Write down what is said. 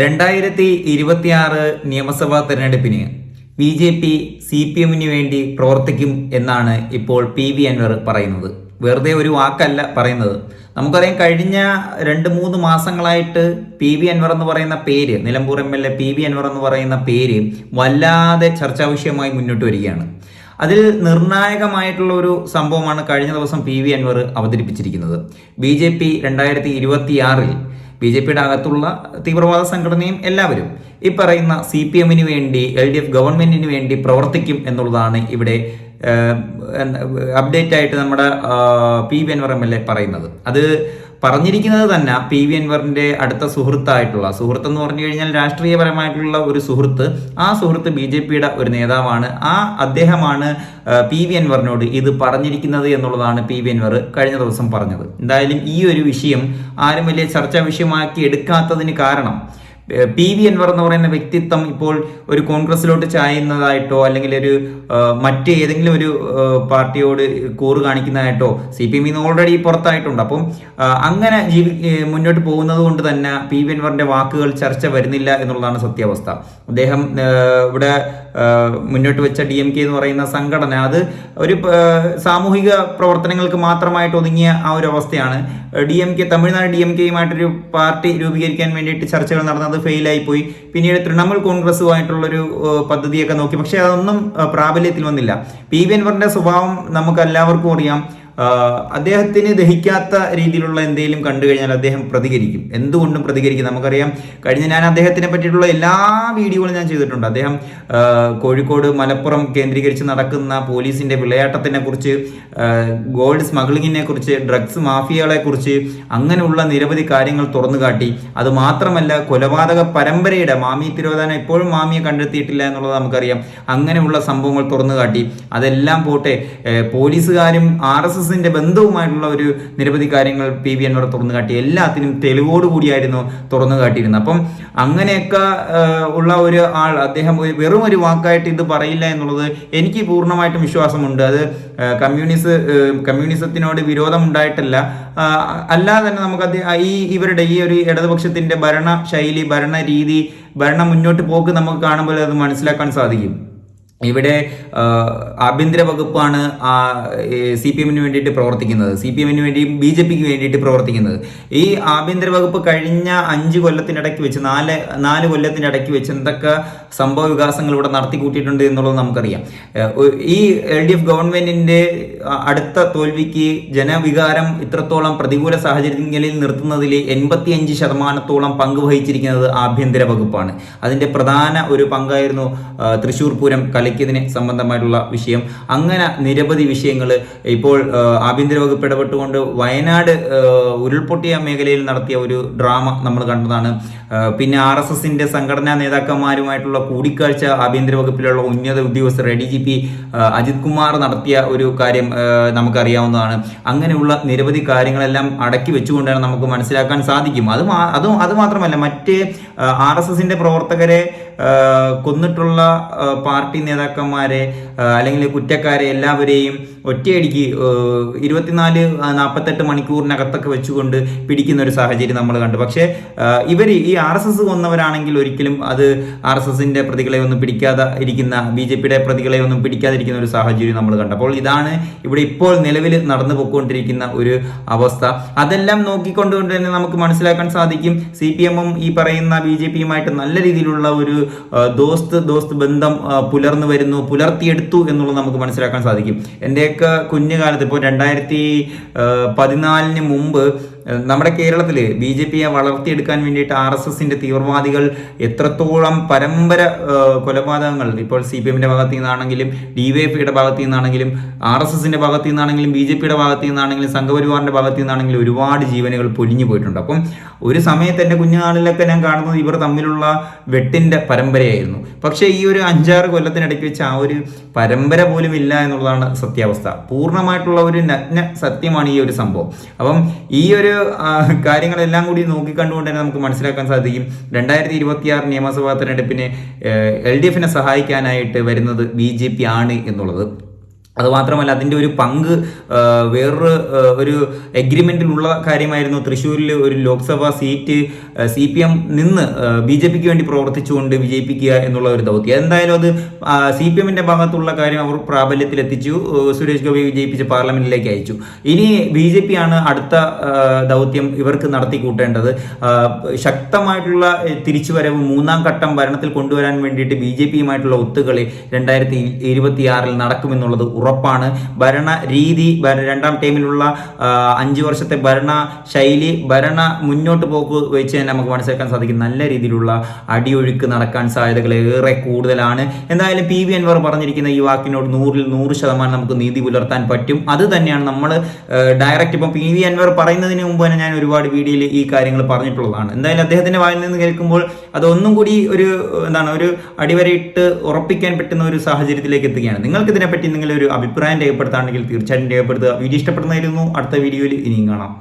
രണ്ടായിരത്തി ഇരുപത്തിയാറ് നിയമസഭാ തെരഞ്ഞെടുപ്പിന് B J P C P എമ്മിന് വേണ്ടി പ്രവർത്തിക്കും എന്നാണ് ഇപ്പോൾ പി വി അൻവർ പറയുന്നത്. വെറുതെ ഒരു വാക്കല്ല പറയുന്നത്. നമുക്കറിയാം കഴിഞ്ഞ രണ്ട് മൂന്ന് മാസങ്ങളായിട്ട് പി വി അൻവർ എന്ന് പറയുന്ന പേര് Nilambur M L A P V Anvar എന്ന് പറയുന്ന പേര് വല്ലാതെ ചർച്ചാ വിഷയമായി മുന്നോട്ട് വരികയാണ്. അതിൽ നിർണായകമായിട്ടുള്ള ഒരു സംഭവമാണ് കഴിഞ്ഞ ദിവസം പി വി അൻവർ അവതരിപ്പിച്ചിരിക്കുന്നത്. ബി ജെ പി രണ്ടായിരത്തി ഇരുപത്തിയാറിൽ ബി ജെ പിയുടെ അകത്തുള്ള തീവ്രവാദ സംഘടനയും എല്ലാവരും ഈ പറയുന്ന സി പി എമ്മിന് വേണ്ടി എൽ ഡി എഫ് ഗവൺമെന്റിന് വേണ്ടി പ്രവർത്തിക്കും എന്നുള്ളതാണ് ഇവിടെ അപ്ഡേറ്റ് ആയിട്ട് നമ്മുടെ P V Anvar M L A പറയുന്നത്. അത് പറഞ്ഞിരിക്കുന്നത് തന്നെ പി വി അൻവറിന്റെ അടുത്ത സുഹൃത്തായിട്ടുള്ള സുഹൃത്ത് എന്ന് പറഞ്ഞു കഴിഞ്ഞാൽ രാഷ്ട്രീയപരമായിട്ടുള്ള ഒരു സുഹൃത്ത്. ആ സുഹൃത്ത് ബി ജെ പിയുടെ ഒരു നേതാവാണ്. ആ അദ്ദേഹമാണ് പി വി അൻവറിനോട് ഇത് പറഞ്ഞിരിക്കുന്നത് എന്നുള്ളതാണ് പി വി അൻവർ കഴിഞ്ഞ ദിവസം പറഞ്ഞത്. എന്തായാലും ഈ ഒരു വിഷയം ആരും വലിയ ചർച്ചാ വിഷയമാക്കി എടുക്കാത്തതിന് കാരണം പി വി എൻവർ എന്ന് പറയുന്ന വ്യക്തിത്വം ഇപ്പോൾ ഒരു കോൺഗ്രസിലോട്ട് ചായുന്നതായിട്ടോ അല്ലെങ്കിൽ ഒരു മറ്റ് ഏതെങ്കിലും ഒരു പാർട്ടിയോട് കൂറ് കാണിക്കുന്നതായിട്ടോ സി പി എമ്മിന്ന് ഓൾറെഡി പുറത്തായിട്ടുണ്ട്. അപ്പം അങ്ങനെ ജീവി മുന്നോട്ട് പോകുന്നത് കൊണ്ട് തന്നെ പി വി എൻവറിന്റെ വാക്കുകൾ ചർച്ച വരുന്നില്ല എന്നുള്ളതാണ് സത്യാവസ്ഥ. അദ്ദേഹം ഇവിടെ മുന്നോട്ട് വെച്ച ഡി എം കെ എന്ന് പറയുന്ന സംഘടന അത് ഒരു സാമൂഹിക പ്രവർത്തനങ്ങൾക്ക് മാത്രമായിട്ട് ഒതുങ്ങിയ ആ ഒരു അവസ്ഥയാണ്. D M K Tamil Nadu D M കെയുമായിട്ടൊരു party രൂപീകരിക്കാൻ വേണ്ടിയിട്ട് ചർച്ചകൾ നടന്നത് ഫെയിലായി പോയി പിന്നീട് തൃണമൂൽ കോൺഗ്രസുമായിട്ടുള്ളൊരു പദ്ധതിയൊക്കെ നോക്കി. പക്ഷേ അതൊന്നും പ്രാബല്യത്തിൽ വന്നില്ല. പി വി അൻവറിന്റെ സ്വഭാവം നമുക്ക് എല്ലാവർക്കും അറിയാം. അദ്ദേഹത്തിന് ദഹിക്കാത്ത രീതിയിലുള്ള എന്തെങ്കിലും കണ്ടു കഴിഞ്ഞാൽ അദ്ദേഹം പ്രതികരിക്കും. എന്തുകൊണ്ടും പ്രതികരിക്കും? നമുക്കറിയാം കഴിഞ്ഞ ഞാൻ അദ്ദേഹത്തിനെ പറ്റിയിട്ടുള്ള എല്ലാ വീഡിയോകളും ഞാൻ ചെയ്തിട്ടുണ്ട്. അദ്ദേഹം കോഴിക്കോട് മലപ്പുറം കേന്ദ്രീകരിച്ച് നടക്കുന്ന പോലീസിന്റെ വിളയാട്ടത്തിനെ കുറിച്ച് ഗോൾഡ് സ്മഗ്ലിങ്ങിനെ കുറിച്ച് ഡ്രഗ്സ് മാഫിയകളെ കുറിച്ച് അങ്ങനെയുള്ള നിരവധി കാര്യങ്ങൾ തുറന്നു കാട്ടി. അത് മാത്രമല്ല കൊലപാതക പരമ്പരയുടെ മാമി തിരോധാനം ഇപ്പോഴും മാമിയെ കണ്ടെത്തിയിട്ടില്ല എന്നുള്ളത് നമുക്കറിയാം. അങ്ങനെയുള്ള സംഭവങ്ങൾ തുറന്നു കാട്ടി. അതെല്ലാം പോട്ടെ പോലീസുകാരും ആർ എസ് എസിന്റെ ബന്ധവുമായിട്ടുള്ള ഒരു നിരവധി കാര്യങ്ങൾ പി വി അൻവർ തുറന്നു കാട്ടി. എല്ലാത്തിനും തെളിവോട് കൂടിയായിരുന്നു തുറന്നു കാട്ടിയിരുന്നത്. അപ്പം അങ്ങനെയൊക്കെ ഉള്ള ഒരു ആൾ അദ്ദേഹം വെറും ഒരു വാക്കായിട്ട് ഇത് പറയില്ല എന്നുള്ളത് എനിക്ക് പൂർണമായിട്ടും വിശ്വാസമുണ്ട്. അത് കമ്മ്യൂണിസ് കമ്മ്യൂണിസത്തിനോട് വിരോധം ഉണ്ടായിട്ടല്ല അല്ലാതെ തന്നെ നമുക്ക് ഈ ഇവരുടെ ഈ ഒരു ഇടതുപക്ഷത്തിന്റെ ഭരണ ശൈലി ഭരണ രീതി ഭരണം മുന്നോട്ട് പോക്ക് നമുക്ക് കാണുമ്പോൾ അത് മനസ്സിലാക്കാൻ സാധിക്കും. ഇവിടെ ആഭ്യന്തര വകുപ്പാണ് സി പി എമ്മിന് വേണ്ടിയിട്ട് പ്രവർത്തിക്കുന്നത്. സി പി എമ്മിന് വേണ്ടിയും ബി ജെ പിക്ക് വേണ്ടിയിട്ട് പ്രവർത്തിക്കുന്നത്. ഈ ആഭ്യന്തര വകുപ്പ് കഴിഞ്ഞ അഞ്ച് കൊല്ലത്തിനിടയ്ക്ക് വെച്ച് നാല് നാല് കൊല്ലത്തിനിടയ്ക്ക് വെച്ച് എന്തൊക്കെ സംഭവ വികാസങ്ങൾ ഇവിടെ നടത്തി കൂട്ടിയിട്ടുണ്ട് എന്നുള്ളത് നമുക്കറിയാം. ഈ എൽ ഡി എഫ് ഗവൺമെന്റിന്റെ അടുത്ത തോൽവിക്ക് ജനവികാരം ഇത്രത്തോളം പ്രതികൂല സാഹചര്യങ്ങളിൽ നിർത്തുന്നതിൽ എൺപത്തിയഞ്ച് ശതമാനത്തോളം പങ്ക് വഹിച്ചിരിക്കുന്നത് ആഭ്യന്തര വകുപ്പാണ്. അതിന്റെ പ്രധാന ഒരു പങ്കായിരുന്നു തൃശൂർ പൂരം കലി കളിക്കുന്നതിന് സംബന്ധമായിട്ടുള്ള വിഷയം. അങ്ങനെ നിരവധി വിഷയങ്ങൾ ഇപ്പോൾ ആഭ്യന്തര വകുപ്പ് ഇടപെട്ടുകൊണ്ട് വയനാട് ഉരുൾപൊട്ടിയ മേഖലയിൽ നടത്തിയ ഒരു ഡ്രാമ നമ്മൾ കണ്ടതാണ്. പിന്നെ ആർ എസ് എസിന്റെ സംഘടനാ നേതാക്കന്മാരുമായിട്ടുള്ള കൂടിക്കാഴ്ച ആഭ്യന്തര വകുപ്പിലുള്ള ഉന്നത ഉദ്യോഗസ്ഥർ A D G P Ajith Kumar നടത്തിയ ഒരു കാര്യം നമുക്കറിയാവുന്നതാണ്. അങ്ങനെയുള്ള നിരവധി കാര്യങ്ങളെല്ലാം അടക്കി വെച്ചുകൊണ്ടാണ് നമുക്ക് മനസ്സിലാക്കാൻ സാധിക്കും. അത് അതും അത് മറ്റേ മറ്റ് ആർ എസ് എസിന്റെ പ്രവർത്തകരെ കൊന്നിട്ടുള്ള പാർട്ടി നേതാക്കന്മാരെ അല്ലെങ്കിൽ കുറ്റക്കാരെ എല്ലാവരെയും ഒറ്റയടിക്ക് ഇരുപത്തിനാല് നാൽപ്പത്തെട്ട് മണിക്കൂറിനകത്തൊക്കെ വെച്ചുകൊണ്ട് പിടിക്കുന്ന ഒരു സാഹചര്യം നമ്മൾ കണ്ടു. പക്ഷേ ഇവർ ഈ ആർ എസ് എസ് കൊന്നവരാണെങ്കിൽ ഒരിക്കലും അത് ആർ എസ് എസിന്റെ പ്രതികളെ ഒന്നും പിടിക്കാതെ ഇരിക്കുന്ന ബി ജെ പിയുടെ പ്രതികളെ ഒന്നും പിടിക്കാതിരിക്കുന്ന ഒരു സാഹചര്യം നമ്മൾ കണ്ടു. അപ്പോൾ ഇതാണ് ഇവിടെ ഇപ്പോൾ നിലവിൽ നടന്നു പോയിക്കൊണ്ടിരിക്കുന്ന ഒരു അവസ്ഥ. അതെല്ലാം നോക്കിക്കൊണ്ടുകൊണ്ട് തന്നെ നമുക്ക് മനസ്സിലാക്കാൻ സാധിക്കും. സി പി എമ്മും ഈ പറയുന്ന ബി ജെ പിയുമായിട്ട് നല്ല രീതിയിലുള്ള ഒരു ദോസ്ത് ദോസ്ത് ബന്ധം പുലർന്നു വരുന്നു പുലർത്തിയെടുത്തു എന്നുള്ളത് നമുക്ക് മനസ്സിലാക്കാൻ സാധിക്കും. എന്റെയൊക്കെ കുഞ്ഞുകാലത്ത് ഇപ്പോൾ രണ്ടായിരത്തി പതിനാലിന് മുമ്പ് നമ്മുടെ കേരളത്തിൽ ബി ജെ പിയെ വളർത്തിയെടുക്കാൻ വേണ്ടിയിട്ട് ആർ എസ് എസിന്റെ തീവ്രവാദികൾ എത്രത്തോളം പരമ്പര കൊലപാതകങ്ങൾ ഇപ്പോൾ സി പി എമ്മിന്റെ ഭാഗത്തു നിന്നാണെങ്കിലും ഡി വൈ എഫിയുടെ ഭാഗത്തു നിന്നാണെങ്കിലും ആർ എസ് എസിന്റെ ഭാഗത്തു നിന്നാണെങ്കിലും ബി ജെ പിയുടെ ഭാഗത്തു നിന്നാണെങ്കിലും സംഘപരിവാറിന്റെ ഭാഗത്തു നിന്നാണെങ്കിലും ഒരുപാട് ജീവനുകൾ പൊലിഞ്ഞു പോയിട്ടുണ്ട്. അപ്പം ഒരു സമയത്ത് എന്റെ കുഞ്ഞുനാളിലൊക്കെ ഞാൻ കാണുന്നത് ഇവർ തമ്മിലുള്ള വെട്ടിന്റെ പരമ്പരയായിരുന്നു. പക്ഷേ ഈ ഒരു അഞ്ചാറ് കൊല്ലത്തിനിടയ്ക്ക് വെച്ച് ആ ഒരു പരമ്പര പോലും ഇല്ല എന്നുള്ളതാണ് സത്യാവസ്ഥ. പൂർണമായിട്ടുള്ള ഒരു നഗ്ന സത്യമാണ് ഈ ഒരു സംഭവം. അപ്പം ഈ ഒരു കാര്യങ്ങളെല്ലാം കൂടി നോക്കിക്കണ്ടുകൊണ്ട് തന്നെ നമുക്ക് മനസ്സിലാക്കാൻ സാധിക്കും. രണ്ടായിരത്തി ഇരുപത്തി ആറ് നിയമസഭാ തെരഞ്ഞെടുപ്പിന് എൽ ഡി എഫിനെ സഹായിക്കാനായിട്ട് വരുന്നത് ബി ജെ പി ആണ് എന്നുള്ളത്. അതുമാത്രമല്ല അതിന്റെ ഒരു പങ്ക് വേറൊരു ഒരു എഗ്രിമെന്റിലുള്ള കാര്യമായിരുന്നു. തൃശ്ശൂരിൽ ഒരു Lok Sabha seat C P M നിന്ന് ബി ജെ പിക്ക് വേണ്ടി പ്രവർത്തിച്ചുകൊണ്ട് വിജയിപ്പിക്കുക എന്നുള്ള ഒരു ദൗത്യം. എന്തായാലും അത് സി പി എമ്മിന്റെ ഭാഗത്തുള്ള കാര്യം അവർ പ്രാബല്യത്തിലെത്തിച്ചു. സുരേഷ് ഗോപി വിജയിപ്പിച്ച് പാർലമെന്റിലേക്ക് അയച്ചു. ഇനി ബി ജെ പി ആണ് അടുത്ത ദൗത്യം ഇവർക്ക് നടത്തി കൂട്ടേണ്ടത് ശക്തമായിട്ടുള്ള തിരിച്ചുവരവ് മൂന്നാം ഘട്ടം ഭരണത്തിൽ കൊണ്ടുവരാൻ വേണ്ടിയിട്ട് ബി ജെ പിയുമായിട്ടുള്ള ഒത്തുകളി രണ്ടായിരത്തി ഇരുപത്തിയാറിൽ നടക്കുമെന്നുള്ളത് ഉറപ്പാണ്. ഭരണ രീതി രണ്ടാം ടൈമിലുള്ള അഞ്ച് വർഷത്തെ ഭരണ ശൈലി ഭരണ മുന്നോട്ട് പോക്ക് വെച്ച് തന്നെ നമുക്ക് മനസ്സിലാക്കാൻ സാധിക്കും. നല്ല രീതിയിലുള്ള അടിയൊഴുക്ക് നടക്കാൻ സാധ്യതകൾ ഏറെ കൂടുതലാണ്. എന്തായാലും പി വി അൻവർ പറഞ്ഞിരിക്കുന്ന ഈ വാക്കിനോട് നൂറിൽ നൂറ് ശതമാനം നമുക്ക് നീതി പുലർത്താൻ പറ്റും. അത് തന്നെയാണ് നമ്മൾ ഡയറക്റ്റ് ഇപ്പം പി വി അൻവർ പറയുന്നതിന് മുമ്പ് തന്നെ ഞാൻ ഒരുപാട് വീഡിയോയിൽ ഈ കാര്യങ്ങൾ പറഞ്ഞിട്ടുള്ളതാണ്. എന്തായാലും അദ്ദേഹത്തിന്റെ വായിൽ നിന്ന് കേൾക്കുമ്പോൾ അതൊന്നും കൂടി ഒരു എന്താണ് ഒരു അടിവരയിട്ട് ഉറപ്പിക്കാൻ പറ്റുന്ന ഒരു സാഹചര്യത്തിലേക്ക് എത്തുകയാണ്. നിങ്ങൾക്ക് ഇതിനെപ്പറ്റി നിങ്ങളൊരു അഭിപ്രായം രേഖപ്പെടുത്താണെങ്കിൽ തീർച്ചയായിട്ടും രേഖപ്പെടുത്തുക. വീഡിയോ ഇഷ്ടപ്പെടുന്നതായിരുന്നു അടുത്ത വീഡിയോയിൽ ഇനിയും കാണാം.